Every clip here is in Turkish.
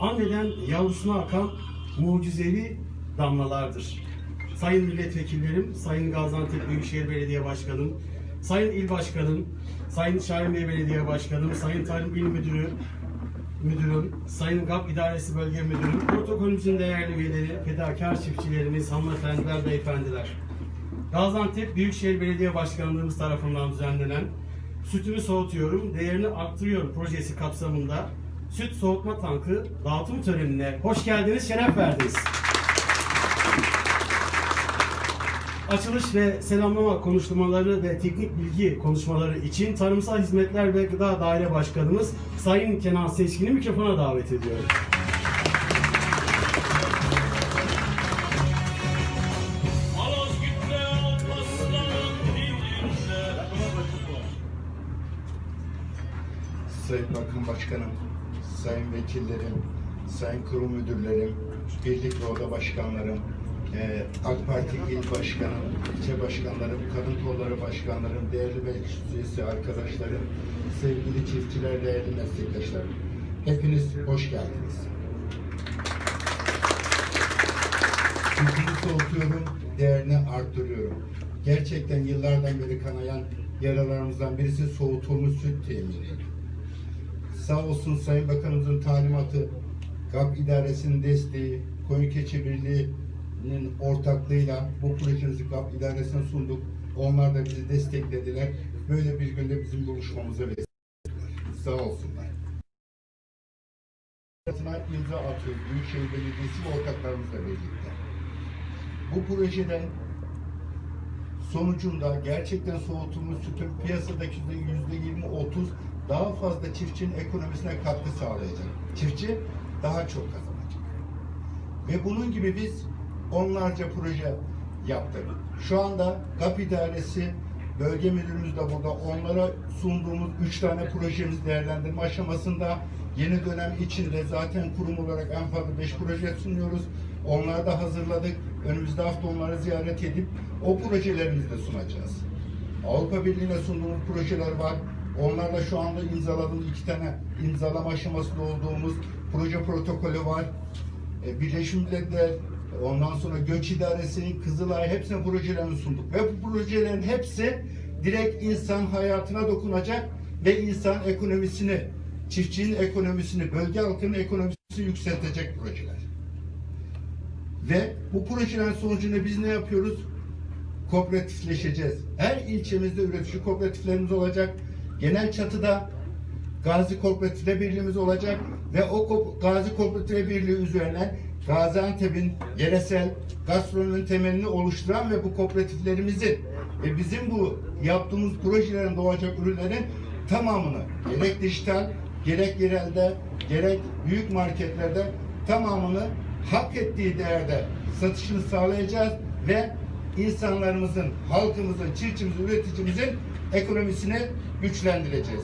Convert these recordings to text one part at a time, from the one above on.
anneden yavrusuna akan mucizevi damlalardır. Sayın milletvekillerim, Sayın Gaziantep Büyükşehir Belediye Başkanım, Sayın İl Başkanım, Sayın Şahin Belediye Başkanım, Sayın Tarım İl Müdürü, Müdürüm, Sayın GAP İdaresi Bölge Müdürüm, protokolümüzün değerli üyeleri, fedakar çiftçilerimiz, hanımefendiler, beyefendiler. Gaziantep Büyükşehir Belediye Başkanlığımız tarafından düzenlenen Sütümü Soğutuyorum, Değerini Arttırıyorum projesi kapsamında süt soğutma tankı dağıtım törenine hoş geldiniz, şeref verdiniz. Açılış ve selamlama konuşmaları ve teknik bilgi konuşmaları için Tarımsal Hizmetler ve Gıda Daire Başkanımız Sayın Kenan Seçkin'i mikrofona davet ediyorum. Sayın Bakan Başkanım, Sayın Vekillerim, Sayın Kurum Müdürlerim, Birlik ve Oda Başkanlarım, eee, AK Parti İl Başkanım, ilçe başkanlarım, Kadın Kolları Başkanlarım, değerli meclis üyesi arkadaşlarım, sevgili çiftçiler, değerli meslektaşlarım. Hepiniz hoş geldiniz. Sütünü soğutuyorum, değerini arttırıyorum. Gerçekten yıllardan beri kanayan yaralarımızdan birisi soğutulmuş süt temini. Sağ olsun Sayın Bakanımızın talimatı, GAP İdaresi'nin desteği, Koyun Keçi Birliği'nin ortaklığıyla bu projemizi GAP İdaresi'ne sunduk. Onlar da bizi desteklediler. Böyle bir günde bizim buluşmamıza vesile. Sağ olsunlar. İmza atıyoruz Büyükşehir Belediyesi ve ortaklarımızla birlikte. Bu projeden sonucunda gerçekten soğutulmuş sütün piyasadaki yüzde yirmi otuz daha fazla çiftçinin ekonomisine katkı sağlayacak. Çiftçi daha çok kazanacak. Ve bunun gibi biz onlarca proje yaptık. Şu anda GAP İdaresi Bölge Müdürümüz de burada. Onlara sunduğumuz üç tane projemiz değerlendirme aşamasında yeni dönem içinde zaten kurum olarak en fazla beş proje sunuyoruz. Onları da hazırladık. Önümüzde hafta onları ziyaret edip o projelerimizi de sunacağız. Avrupa Birliği'ne sunduğumuz projeler var. Onlarla şu anda imzaladığımız iki tane imzalama aşamasında olduğumuz proje protokolü var. E, Birleşmiş Milletler, ondan sonra Göç İdaresi'nin Kızılay hepsine projelerini sunduk. Ve bu projelerin hepsi direkt insan hayatına dokunacak ve insan ekonomisini, çiftçinin ekonomisini, bölge halkının ekonomisini yükseltecek projeler. Ve bu projelerin sonucunda biz ne yapıyoruz? Kooperatifleşeceğiz. Her ilçemizde üretici kooperatiflerimiz olacak. Genel çatıda Gazi Kooperatifle Birliğimiz olacak ve o Gazi Kooperatifle Birliği üzerine Gaziantep'in yeresel gastronominin temelini oluşturan ve bu kooperatiflerimizin ve bizim bu yaptığımız projelerin doğacak ürünlerin tamamını gerek dijital, gerek yerelde, gerek büyük marketlerde tamamını hak ettiği değerde satışını sağlayacağız ve insanlarımızın, halkımızın, çiftçimizin, üreticimizin ekonomisini güçlendireceğiz.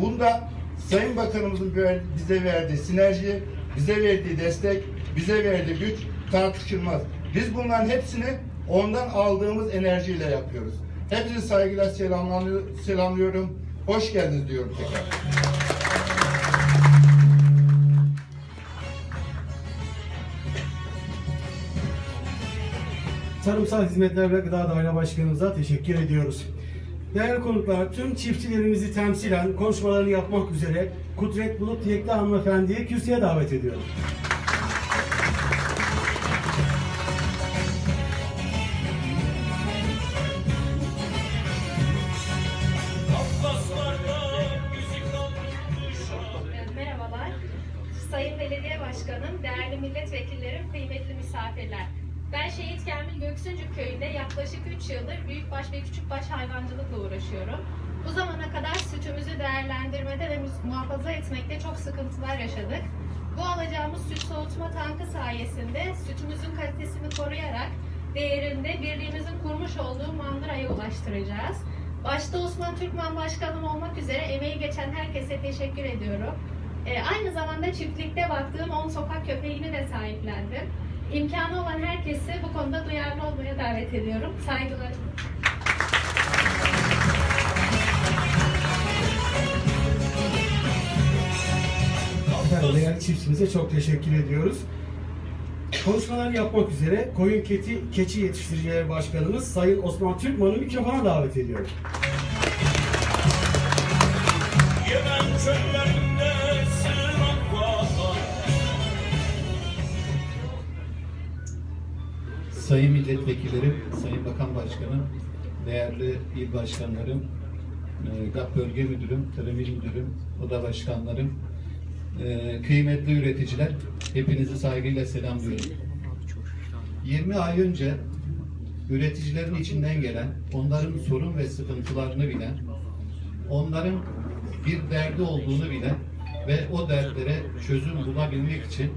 Bunda Sayın Bakanımızın bize verdiği sinerji, bize verdiği destek, bize verdiği güç tartışılmaz. Biz bunların hepsini ondan aldığımız enerjiyle yapıyoruz. Hepinizi saygıyla selamlıyorum. Hoş geldiniz diyorum tekrar. Tarımsal Hizmetler ve Gıda Daire Başkanımıza teşekkür ediyoruz. Değerli konuklar, tüm çiftçilerimizi temsilen konuşmalarını yapmak üzere Kudret Bulut Yekli Hanımefendi'yi kürsüye davet ediyorum. Merhabalar. Sayın Belediye Başkanım, değerli milletvekillerim, kıymetli misafirler. Ben Şehit Kamil Göksüncük köyünde yaklaşık 3 yıldır büyükbaş ve küçükbaş hayvancılıkla uğraşıyorum. Bu zamana kadar sütümüzü değerlendirmede ve muhafaza etmekte çok sıkıntılar yaşadık. Bu alacağımız süt soğutma tankı sayesinde sütümüzün kalitesini koruyarak değerinde birliğimizin kurmuş olduğu mandıraya ulaştıracağız. Başta Osman Türkmen Başkanım olmak üzere emeği geçen herkese teşekkür ediyorum. Ee, aynı zamanda çiftlikte baktığım 10 sokak köpeğini de sahiplendim. İmkanı olan herkesi bu konuda duyarlı olmaya davet ediyorum. Saygılarım. efendim değerli çiftçimize çok teşekkür ediyoruz. Konuşmalar yapmak üzere Koyun Keti, Keçi Yetiştiricileri Başkanımız Sayın Osman Türkman'ı mikrofona davet ediyorum. Sayın milletvekillerim, sayın bakan başkanım, değerli il başkanlarım, e, GAP bölge müdürüm, tarım il müdürüm, oda başkanlarım, e, kıymetli üreticiler, hepinizi saygıyla selamlıyorum. 20 ay önce üreticilerin içinden gelen, onların sorun ve sıkıntılarını bilen, onların bir derdi olduğunu bilen ve o dertlere çözüm bulabilmek için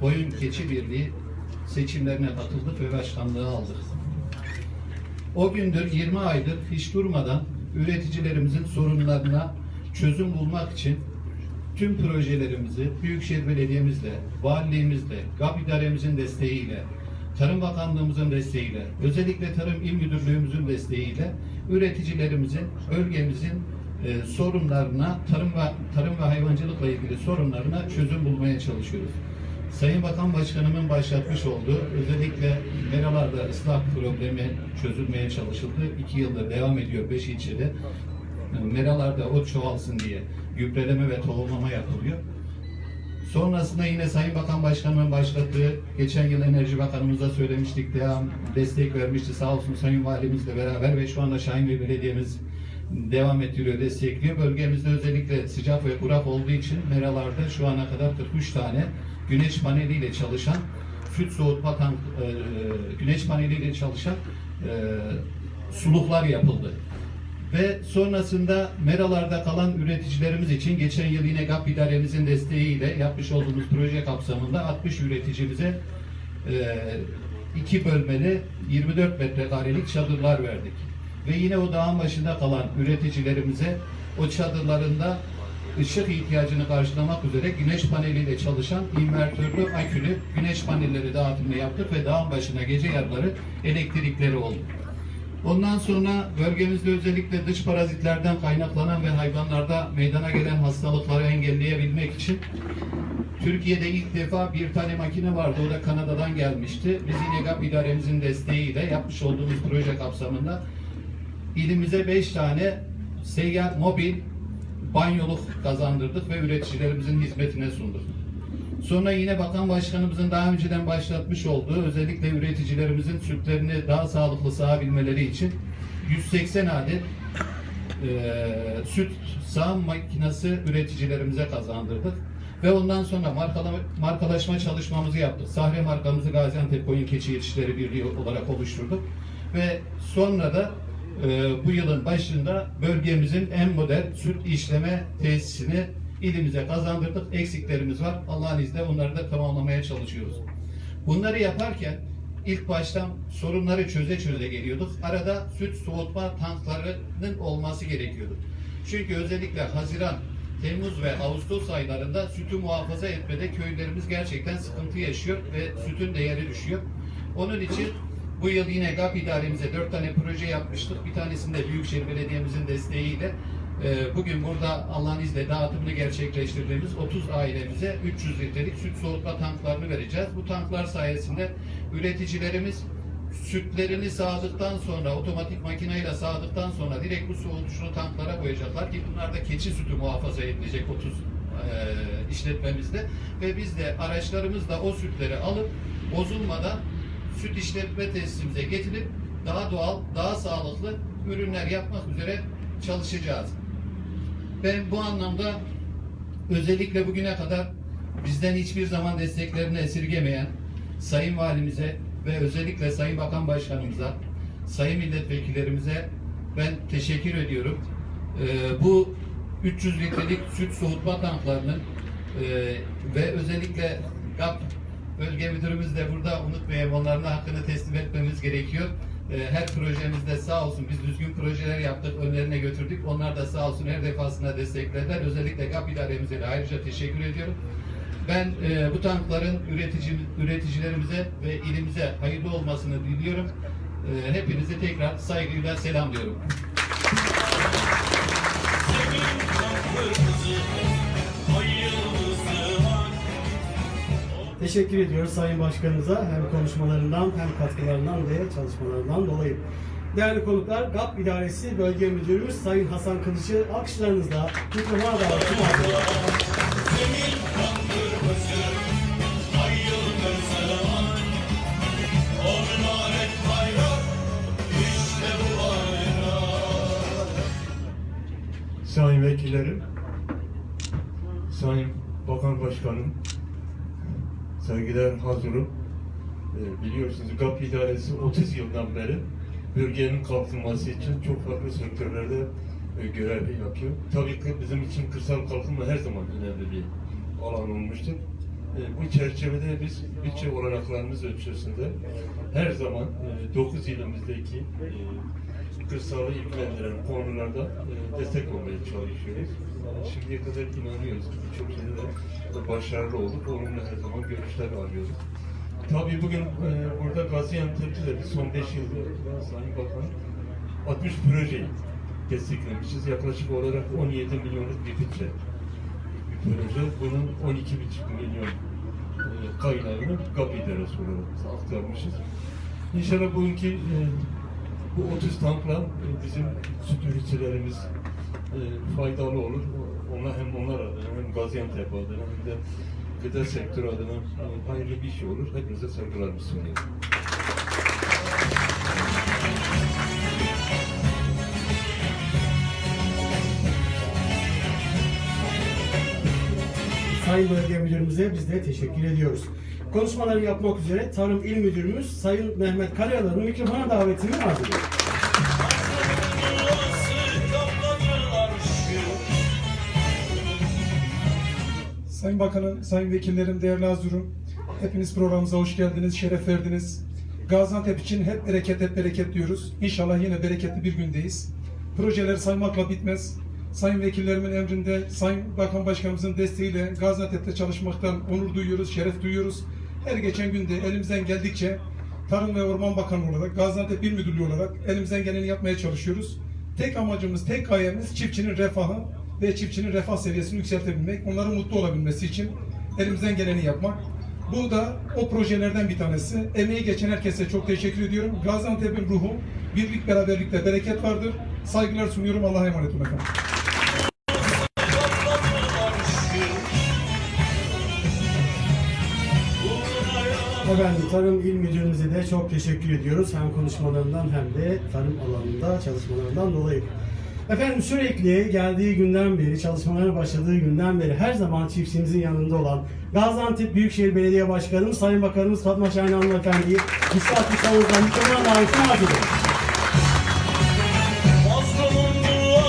Boyun Keçi Birliği seçimlerine katıldık ve başkanlığı aldık. O gündür 20 aydır hiç durmadan üreticilerimizin sorunlarına çözüm bulmak için tüm projelerimizi Büyükşehir Belediye'mizle, valiliğimizle, GAP idaremizin desteğiyle, Tarım Bakanlığımızın desteğiyle, özellikle Tarım İl Müdürlüğümüzün desteğiyle üreticilerimizin, bölgemizin e, sorunlarına, tarım ve tarım ve hayvancılıkla ilgili sorunlarına çözüm bulmaya çalışıyoruz. Sayın Bakan Başkanımın başlatmış olduğu özellikle meralarda ıslah problemi çözülmeye çalışıldı. İki yıldır devam ediyor beş ilçede. Meralarda ot çoğalsın diye gübreleme ve tohumlama yapılıyor. Sonrasında yine Sayın Bakan Başkanımın başlattığı, geçen yıl Enerji Bakanımıza söylemiştik, devam destek vermişti. Sağ olsun Sayın Valimizle beraber ve şu anda Şahin Bey Belediye'miz devam ettiriyor, destekliyor. Bölgemizde özellikle sıcak ve kurak olduğu için meralarda şu ana kadar 43 tane güneş paneliyle çalışan süt soğutma tank, e, güneş paneliyle çalışan e, suluklar yapıldı. Ve sonrasında meralarda kalan üreticilerimiz için geçen yıl yine GAP idaremizin desteğiyle yapmış olduğumuz proje kapsamında 60 üreticimize e, iki bölmeli 24 metrekarelik çadırlar verdik. Ve yine o dağın başında kalan üreticilerimize o çadırlarında ışık ihtiyacını karşılamak üzere güneş paneliyle çalışan invertörlü akülü güneş panelleri dağıtımını yaptık ve dağın başına gece yarıları elektrikleri oldu. Ondan sonra bölgemizde özellikle dış parazitlerden kaynaklanan ve hayvanlarda meydana gelen hastalıkları engelleyebilmek için Türkiye'de ilk defa bir tane makine vardı. O da Kanada'dan gelmişti. Biz yine GAP idaremizin desteğiyle yapmış olduğumuz proje kapsamında ilimize 5 tane seyyar mobil banyoluk kazandırdık ve üreticilerimizin hizmetine sunduk. Sonra yine Bakan Başkanımızın daha önceden başlatmış olduğu özellikle üreticilerimizin sütlerini daha sağlıklı sağabilmeleri için 180 adet e, süt sağım makinesi üreticilerimize kazandırdık. Ve ondan sonra markalama, markalaşma çalışmamızı yaptık. Sahre markamızı Gaziantep Koyun Keçi Yetişleri Birliği olarak oluşturduk. Ve sonra da e, bu yılın başında bölgemizin en modern süt işleme tesisini ilimize kazandırdık. Eksiklerimiz var. Allah'ın izniyle onları da tamamlamaya çalışıyoruz. Bunları yaparken ilk baştan sorunları çöze çöze geliyorduk. Arada süt soğutma tanklarının olması gerekiyordu. Çünkü özellikle Haziran, Temmuz ve Ağustos aylarında sütü muhafaza etmede köylerimiz gerçekten sıkıntı yaşıyor ve sütün değeri düşüyor. Onun için bu yıl yine GAP idaremize dört tane proje yapmıştık. Bir tanesinde Büyükşehir Belediye'mizin desteğiyle e, bugün burada Allah'ın izniyle dağıtımını gerçekleştirdiğimiz 30 ailemize 300 litrelik süt soğutma tanklarını vereceğiz. Bu tanklar sayesinde üreticilerimiz sütlerini sağdıktan sonra otomatik makineyle sağdıktan sonra direkt bu soğutucunu tanklara koyacaklar ki bunlar da keçi sütü muhafaza edilecek 30 e, işletmemizde ve biz de araçlarımızla o sütleri alıp bozulmadan süt işletme tesisimize getirip daha doğal, daha sağlıklı ürünler yapmak üzere çalışacağız. Ben bu anlamda özellikle bugüne kadar bizden hiçbir zaman desteklerini esirgemeyen Sayın Valimize ve özellikle Sayın Bakan Başkanımıza, Sayın Milletvekillerimize ben teşekkür ediyorum. Ee, bu 300 litrelik süt soğutma tanklarının e, ve özellikle GAP bölge müdürümüz de burada unutmayalım onların hakkını teslim etmemiz gerekiyor. Ee, her projemizde sağ olsun biz düzgün projeler yaptık, önlerine götürdük. Onlar da sağ olsun her defasında desteklediler. Özellikle GAP idaremize de ayrıca teşekkür ediyorum. Ben e, bu tankların üretici, üreticilerimize ve ilimize hayırlı olmasını diliyorum. E, hepinizi tekrar saygıyla selamlıyorum. Teşekkür ediyoruz Sayın Başkanımıza hem konuşmalarından hem katkılarından ve çalışmalarından dolayı. Değerli konuklar, GAP İdaresi Bölge Müdürümüz Sayın Hasan Kılıç'ı alkışlarınızla mikrofona davet ediyoruz. Zemin kan kırmızı Ay yıldız zaman O minaret bayrak İşte bu bayrak Sayın Vekillerim, Sayın Bakan Başkanım, saygılar hazırım. Ee, biliyorsunuz GAP İdaresi 30 yıldan beri bölgenin kalkınması için çok farklı sektörlerde e, görev yapıyor. Tabii ki bizim için kırsal kalkınma her zaman önemli bir alan olmuştur. E, bu çerçevede biz bütçe olanaklarımız ölçüsünde her zaman 9 ilimizdeki e, kırsalı ilgilendiren konularda e, destek olmaya çalışıyoruz. Şimdiye kadar inanıyoruz ki birçok şeyde de başarılı olduk. Onunla her zaman görüşler alıyoruz. Tabii bugün e, burada Gaziantep'te de son 5 yılda Sayın Bakan 60 projeyi desteklemişiz. Yaklaşık olarak 17 milyonluk bir bütçe bir proje. Bunun 12,5 milyon e, kaynağını GAP İdaresi olarak aktarmışız. İnşallah bugünkü e, bu 30 tankla e, bizim süt üreticilerimiz e, faydalı olur. Onlar hem onlar adına hem Gaziantep adına hem de gıda sektörü adına e, hayırlı bir şey olur. Hepinize saygılarımı sunuyorum. Sayın Bölge Müdürümüze biz de teşekkür ediyoruz. Konuşmaları yapmak üzere Tarım İl Müdürümüz Sayın Mehmet Karayalan'ın mikrofona davetini arz Sayın Bakanım, Sayın Vekillerim, değerli Azurum, hepiniz programımıza hoş geldiniz, şeref verdiniz. Gaziantep için hep bereket, hep bereket diyoruz. İnşallah yine bereketli bir gündeyiz. Projeler saymakla bitmez. Sayın Vekillerimin emrinde, Sayın Bakan Başkanımızın desteğiyle Gaziantep'te çalışmaktan onur duyuyoruz, şeref duyuyoruz. Her geçen günde elimizden geldikçe Tarım ve Orman Bakanı olarak, Gaziantep İl Müdürlüğü olarak elimizden geleni yapmaya çalışıyoruz. Tek amacımız, tek gayemiz çiftçinin refahı ve çiftçinin refah seviyesini yükseltebilmek, onların mutlu olabilmesi için elimizden geleni yapmak. Bu da o projelerden bir tanesi. Emeği geçen herkese çok teşekkür ediyorum. Gaziantep'in ruhu, birlik beraberlikte bereket vardır. Saygılar sunuyorum. Allah'a emanet olun efendim. Efendim Tarım İl Müdürümüze de çok teşekkür ediyoruz. Hem konuşmalarından hem de tarım alanında çalışmalarından dolayı. Efendim sürekli geldiği günden beri, çalışmalara başladığı günden beri her zaman çiftçimizin yanında olan Gaziantep Büyükşehir Belediye Başkanımız Sayın Bakanımız Fatma Şahin Hanımefendi'yi güçlü alkışlarınızla mikrofona davetini arz.